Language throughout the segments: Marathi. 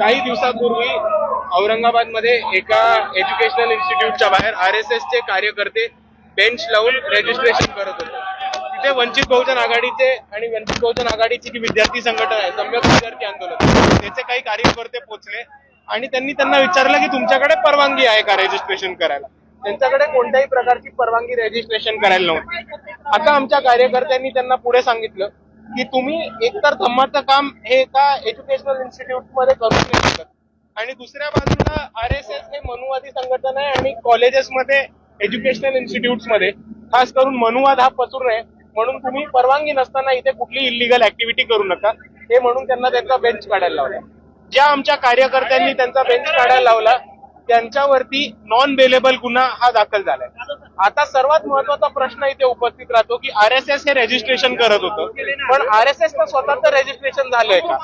काही दिवसांपूर्वी औरंगाबादमध्ये एका एज्युकेशनल इन्स्टिट्यूटच्या बाहेर आर एस एस चे कार्यकर्ते बेंच लावून रजिस्ट्रेशन करत होते. तिथे वंचित बहुजन आघाडीचे आणि वंचित बहुजन आघाडीची जी विद्यार्थी संघटना आहे सम्यक विद्यार्थी आंदोलन त्याचे काही कार्यकर्ते पोहोचले आणि त्यांनी त्यांना विचारलं की तुमच्याकडे परवानगी आहे का रजिस्ट्रेशन करायला? त्यांच्याकडे कोणत्याही प्रकारची परवानगी रजिस्ट्रेशन करायला नव्हती. आता आमच्या कार्यकर्त्यांनी त्यांना पुढे सांगितलं की तुम्ही एकतर धम्माचं काम हे एका एज्युकेशनल इन्स्टिट्यूटमध्ये करू नाही शकत. आणि दुसऱ्या बाजूला आर एस एस हे मनुवादी संघटना आहे आणि कॉलेजेसमध्ये एज्युकेशनल इन्स्टिट्यूटमध्ये खास करून मनुवाद हा पसरू नये. म्हणून तुम्ही परवानगी नसताना इथे कुठली इलिगल ऍक्टिव्हिटी करू नका. हे म्हणून त्यांना त्यांचा बेंच काढायला लावला. ज्या आमच्या कार्यकर्त्यांनी त्यांचा बेंच काढायला लावला त्यांच्यावरती नॉन बेलेबल गुन्हा हा दाखल झालाय. आता सर्वात महत्त्वाचा प्रश्न इथे उपस्थित राहतो की आर एस एस हे रजिस्ट्रेशन करत होतं. पण आर एस एस स्वतःचं रजिस्ट्रेशन झालंय का?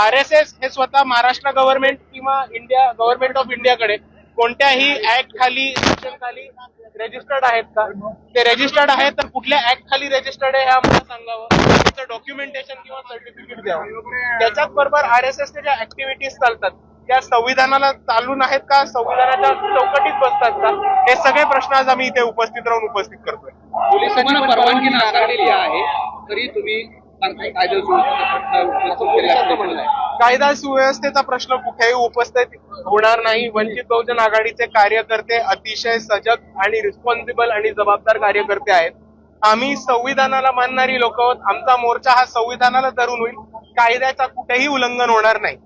आर एस एस हे स्वतः महाराष्ट्र गव्हर्नमेंट किंवा इंडिया गव्हर्नमेंट ऑफ इंडियाकडे कोणत्याही ऍक्ट खाली सेक्शन खाली रजिस्टर्ड आहेत का? ते रजिस्टर्ड आहेत तर कुठल्या ऍक्ट खाली रजिस्टर्ड आहे हे आम्हाला सांगावं? त्याचं डॉक्युमेंटेशन किंवा सर्टिफिकेट द्यावं. त्याच्याच बरोबर आर एस एसच्या ज्या ऍक्टिव्हिटीज चालतात त्या संविधानाला चालून आहेत का? संविधानाच्या चौकटीत बसतात का? हे सगळे प्रश्न आज आम्ही इथे उपस्थित राहून उपस्थित करतोय. पोलिसांनी परवानगी नाकारलेली आहे. तरी तुम्ही कायदा सुव्यवस्थेचा. कायदा सुव्यवस्थेचा प्रश्न कुठेही उपस्थित होणार नाही. वंचित बहुजन आघाडीचे कार्यकर्ते अतिशय सजग आणि रिस्पॉन्सिबल आणि जबाबदार कार्यकर्ते आहेत. आम्ही संविधानाला मानणारी लोक आहोत. आमचा मोर्चा हा संविधानाला धरून होईल. कायद्याचा कुठेही उल्लंघन होणार नाही.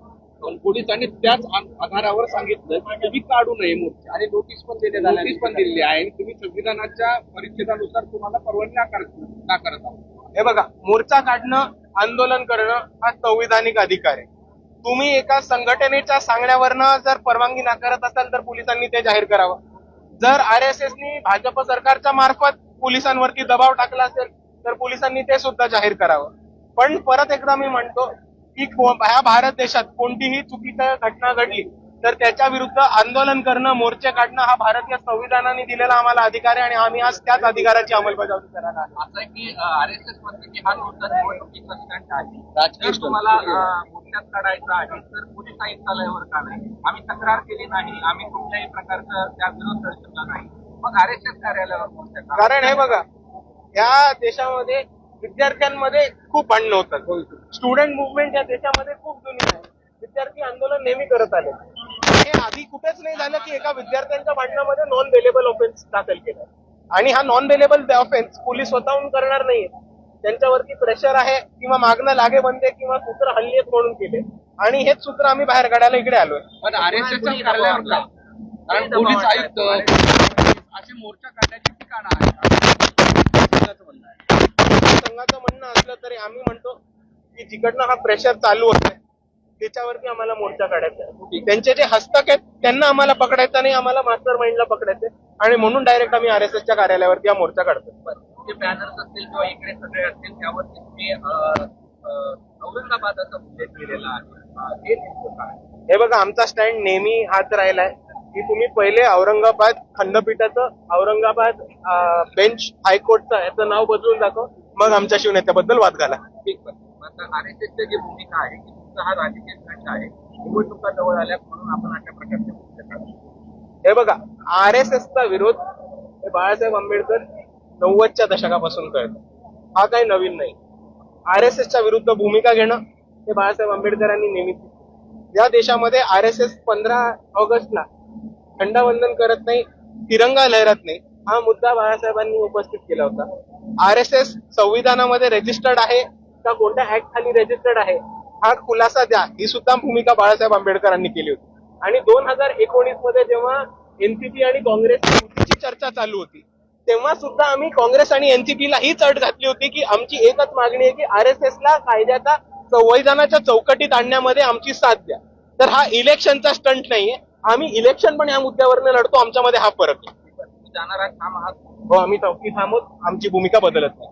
पोलिसांनी त्याच आधारावर सांगितलं की तुम्ही काढू नये मोर्चा आणि नोटीस पण आली नोटीस पण दिलेली आहे आणि तुम्ही संविधानाच्या परिच्छेदानुसार तुम्हाला परवानगी नाकार नाकारत आहोत. हे बघा मोर्चा काढणं आंदोलन करणं हा संविधानिक अधिकार आहे. तुम्ही एका संघटनेच्या सांगण्यावरनं जर परवानगी नाकारत असाल तर पोलिसांनी ते जाहीर करावं. जर आर एस एसनी भाजप सरकारच्या मार्फत पोलिसांवरती दबाव टाकला असेल तर पोलिसांनी ते सुद्धा जाहीर करावं. पण परत एकदा मी म्हणतो की ह्या भारत देशात कोणतीही चुकीची घटना घडली तर त्याच्या विरुद्ध आंदोलन करणं मोर्चे काढणं हा भारतीय संविधानाने दिलेला आम्हाला अधिकार आहे आणि आम्ही आज त्याच अधिकाराची अंमलबजावणी करायला असं आहे की आर एस एस म्हणते की हा निवडणुकीचा स्टंट आहे राजकीय जर तुम्हाला मोर्चात काढायचा आहे तर पोलीस आयुक्तालयावर का नाही? आम्ही तक्रार केली नाही आम्ही कुठल्याही प्रकारचं त्या विरोध दर्शवला नाही. मग आर एस एस कार्यालयावर मोर्चा? कारण हे बघा या देशामध्ये विद्यार्थ्यांमध्ये खूप भांडणं होतात. स्टुडंट मुवमेंट या देशामध्ये खूप जुनी आहे. विद्यार्थी आंदोलन नेहमी करत आले. हे आधी कुठेच नाही झालं की एका विद्यार्थ्यांच्या भांडणामध्ये नॉन बेलेबल ऑफेन्स दाखल केला. आणि हा नॉन बेलेबल ऑफेन्स पोलीस स्वतःहून करणार नाहीये. त्यांच्यावरती प्रेशर आहे किंवा मागणं लागे बनते किंवा सूत्र हल्ली आहेत म्हणून केले. आणि हेच सूत्र आम्ही बाहेर काढायला इकडे आलोय. पण आर एस? कारण पोलीस आयुक्त असे मोर्चा काढण्याची ठिकाणं आहे. संघाचं म्हणणं असलं तरी आम्ही म्हणतो की जिकडनं हा प्रेशर चालू होतोय. त्याच्यावरती आम्हाला मोर्चा काढायचा आहे. त्यांचे जे हस्तक आहेत त्यांना आम्हाला पकडायचं नाही आम्हाला मास्टर माइंडला पकडायचंय आणि म्हणून डायरेक्ट आम्ही आर एस एसच्या कार्यालयावरती हा मोर्चा काढतो जे बॅनर्स असतील किंवा इकडे सगळे असतील त्यावरती तुम्ही अं, अं, औरंगाबादाचा उल्लेख केलेला आहे. हे हे बघा आमचा स्टँड नेहमी हाच राहिलाय. की तुम्ही पहिले औरंगाबाद खंडपीठाचं औरंगाबाद बेंच हायकोर्टचं याचं नाव बदलून दाखव. मग आमच्या शिवनेत्याबद्दल वाद घाला. ठीक पण आता आर एस एसची जी भूमिका आहे की तुमचा हा राजकीय स्टंट आहे निवडणुका जवळ आल्या म्हणून आपण अशा प्रकारचे मोर्चे काढतो हे बघा आर एस एसचा विरोध हे बाळासाहेब आंबेडकर नव्वदच्या दशकापासून करतात. हा काही नवीन नाही. आर एस एसच्या विरुद्ध भूमिका घेणं हे बाळासाहेब आंबेडकरांनी नेहमीच. या देशामध्ये आर एस एस पंधरा ऑगस्टला झेंडावंदन करत नाही तिरंगा लहरत नाही. हा मुद्दा बाळासाहेबांनी उपस्थित केला होता. आर एस एस संविधानामध्ये रजिस्टर्ड आहे का कोणत्या ऍक्ट खाली रजिस्टर्ड आहे. हा खुलासा द्या ही सुद्धा भूमिका बाळासाहेब आंबेडकरांनी केली होती. आणि दोन हजार एकोणीसमध्ये जेव्हा एनसीपी आणि काँग्रेस चर्चा चालू होती तेव्हा सुद्धा आम्ही काँग्रेस आणि एनसीपीला हीच अट घातली होती की आमची एकच मागणी आहे की आर एस एस ला कायद्याचा संविधानाच्या चौकटीत आणण्यामध्ये आमची साथ द्या. तर हा इलेक्शनचा स्टंट नाहीये. आम्ही इलेक्शन पण या मुद्द्यावरनं लढतो आमच्यामध्ये हा फरक जाणार आहात हो आम्ही चौकी थांबवत आमची भूमिका बदलत नाही.